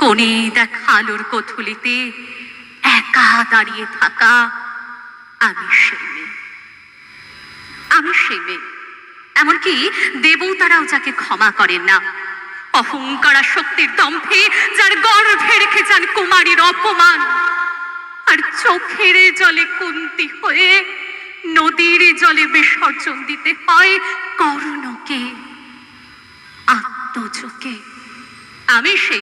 কোণে দেখা আলোর কোথুলিতে একা দাঁড়িয়ে থাকা আমি সেই মেয়ে। আমি সেই মেয়ে। এমনকি দেবতারাও যাকে ক্ষমা করেন না। অহংকারা শক্তির দম্ভে যার গর্ভে রেখে যান কুমারীর অপমান। আর চোখের জলে কুন্তি হয়ে নদীর জলে বিসর্জন দিতে হয় করুণকে আত্মচোখে আমি সেই